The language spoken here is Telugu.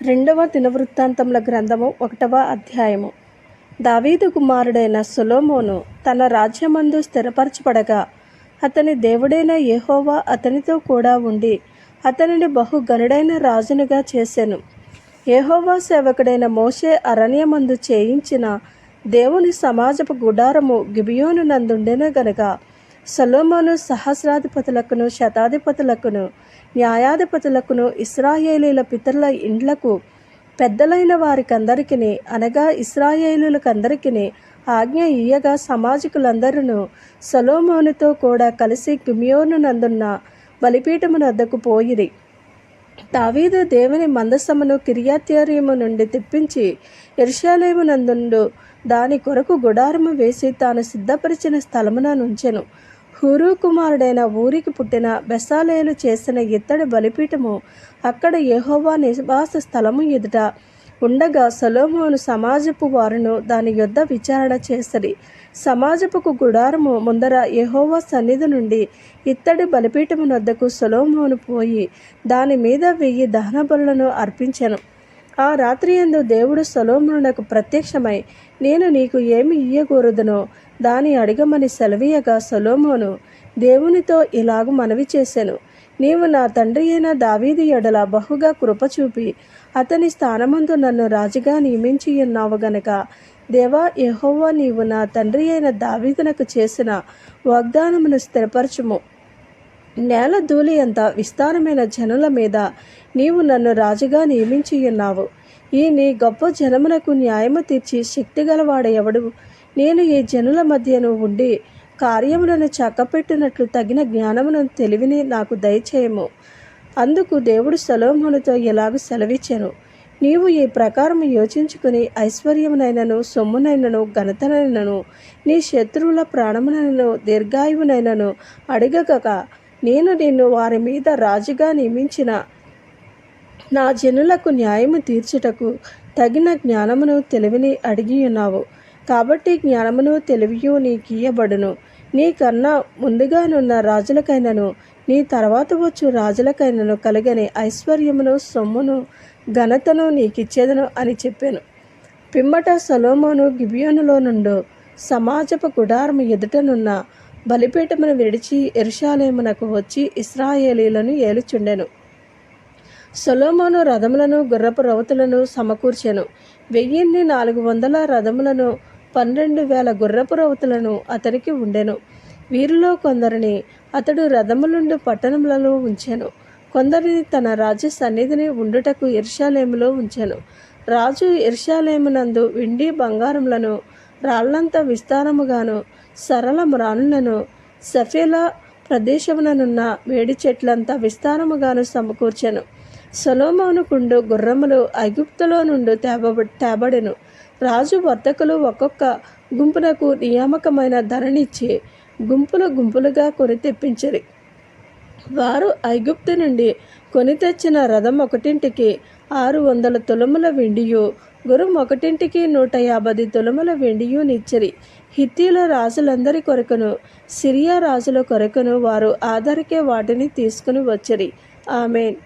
రెండవ దినవృత్తాంతముల గ్రంథము ఒకటవ అధ్యాయము. దావీదు కుమారుడైన సులోమోను తన రాజ్యమందు స్థిరపరచబడగా అతని దేవుడైన యహోవా అతనితో కూడా ఉండి అతనిని బహుగనుడైన రాజునిగా రాజునుగా చేసెను సేవకుడైన మోషే అరణ్యమందు చేయించిన దేవుని సమాజపు గుడారము గిబియోను నందుండెను గనక సలోమోను సహస్రాధిపతులకును శతాధిపతులకును న్యాయాధిపతులకును ఇస్రాయేలీల పితరుల ఇండ్లకు పెద్దలైన వారికందరికీ అనగా ఇస్రాయేలులకందరికీ ఆజ్ఞ ఇయ్యగా సమాజకులందరూ సొలొమోనుతో కూడా కలిసి గిమియోను నందున్న బలిపీఠమునొద్దకు పోయిరి. దావీదు దేవుని మందసమును కిర్యాత్యరీము నుండి తెప్పించి ఎరుషాలేము నందుండు దాని కొరకు గుడారము వేసి తాను సిద్ధపరిచిన స్థలమున నుంచెను. హూరు కుమారుడైన ఊరికి పుట్టిన బెసాలేలు చేసిన ఇత్తడి బలిపీఠము అక్కడ యహోవా నివాస స్థలము ఎదుట ఉండగా సొలొమోను సమాజపు వారును దాని యొద్ద విచారణ చేసరి. సమాజపుకు గుడారము ముందర యహోవా సన్నిధి నుండి ఇత్తడి బలిపీఠము వద్దకు సొలోమోను పోయి దాని మీద వెయ్యి దహన బలులను అర్పించెను. ఆ రాత్రి ఎందు దేవుడు సొలోమునకు ప్రత్యక్షమై నేను నీకు ఏమి ఇయ్యకూరదునో దాని అడగమని సెలవీయగా సొలోమోను దేవునితో ఇలాగు మనవి చేశాను నీవు నా తండ్రి అయిన దావీది ఎడల బహుగా కృప చూపి అతని స్థానమందు నన్ను రాజుగా నియమించి ఉన్నావు గనక. దేవా యహోవా నీవు నా తండ్రి అయిన దావీదునకు చేసిన వాగ్దానమును స్థిరపరచుము. నేల ధూళి అంత విస్తారమైన జనుల మీద నీవు నన్ను రాజుగా నియమించి ఉన్నావు. ఈ నీ గొప్ప జనమునకు న్యాయము తీర్చి శక్తిగలవాడెవడు? ఎవడు నేను ఈ జనుల మధ్యను ఉండి కార్యములను చక్కపెట్టినట్లు తగిన జ్ఞానమును తెలివిని నాకు దయచేయము. అందుకు దేవుడు సొలొమోనుతో ఎలాగూ సెలవిచ్చాను? నీవు ఈ ప్రకారం యోచించుకుని ఐశ్వర్యమునైనను సొమ్మునైనను ఘనతనైనను నీ శత్రువుల ప్రాణమునైనను దీర్ఘాయువునైనను అడగక నేను నిన్ను వారి మీద రాజుగా నియమించిన నా జనులకు న్యాయము తీర్చుటకు తగిన జ్ఞానమును తెలివిని అడిగి ఉన్నావు కాబట్టి జ్ఞానమును తెలివియు నీకియ్యబడును. నీకన్నా ముందుగానున్న రాజులకైనను నీ తర్వాత వచ్చు రాజులకైనను కలగని ఐశ్వర్యమును సొమ్మును ఘనతను నీకిచ్చేదను అని చెప్పాను. పిమ్మట సొలొమోను గిబియోనులో నుండు సమాజపు గుడారము ఎదుటనున్న బలిపీఠమును విడిచి ఎరుషాలేమునకు వచ్చి ఇస్రాయేలీలను ఏలుచుండెను. సొలోమోను రథములను గుర్రపు రౌతులను సమకూర్చెను. వెయ్యిన్ని నాలుగు వందల రథములను పన్నెండు వేల గుర్రపు రౌతులను అతనికి ఉండెను. వీరిలో కొందరిని అతడు రథములుండు పట్టణములలో ఉంచెను. కొందరిని తన రాజ్య సన్నిధిని ఉండుటకు ఇర్షాలేములో ఉంచెను. రాజు ఇర్షాలేమునందు వెండి బంగారములను రాళ్ళంత విస్తారముగాను సరళ మ్రానులను సఫేలా ప్రదేశముననున్న వేడి చెట్లంతా విస్తారముగాను సమకూర్చెను. సొలోమోనుకుండు గుర్రములు ఐగుప్తులో నుండి తేబ తేబడెను. రాజు వర్తకులు ఒక్కొక్క గుంపునకు నియామకమైన ధరనిచ్చి గుంపులు గుంపులుగా కొని తెప్పించరి. వారు ఐగుప్తు నుండి కొని తెచ్చిన రథం ఒకటింటికి ఆరు వందల తులముల వెండియు గురం ఒకటింటికి నూట యాభై తులముల వెండియు నిచ్చరి. హిత్తీల రాజులందరి కొరకును సిరియా రాజుల కొరకును వారు ఆధారికే వాటిని తీసుకుని వచ్చరి. ఆమెన్.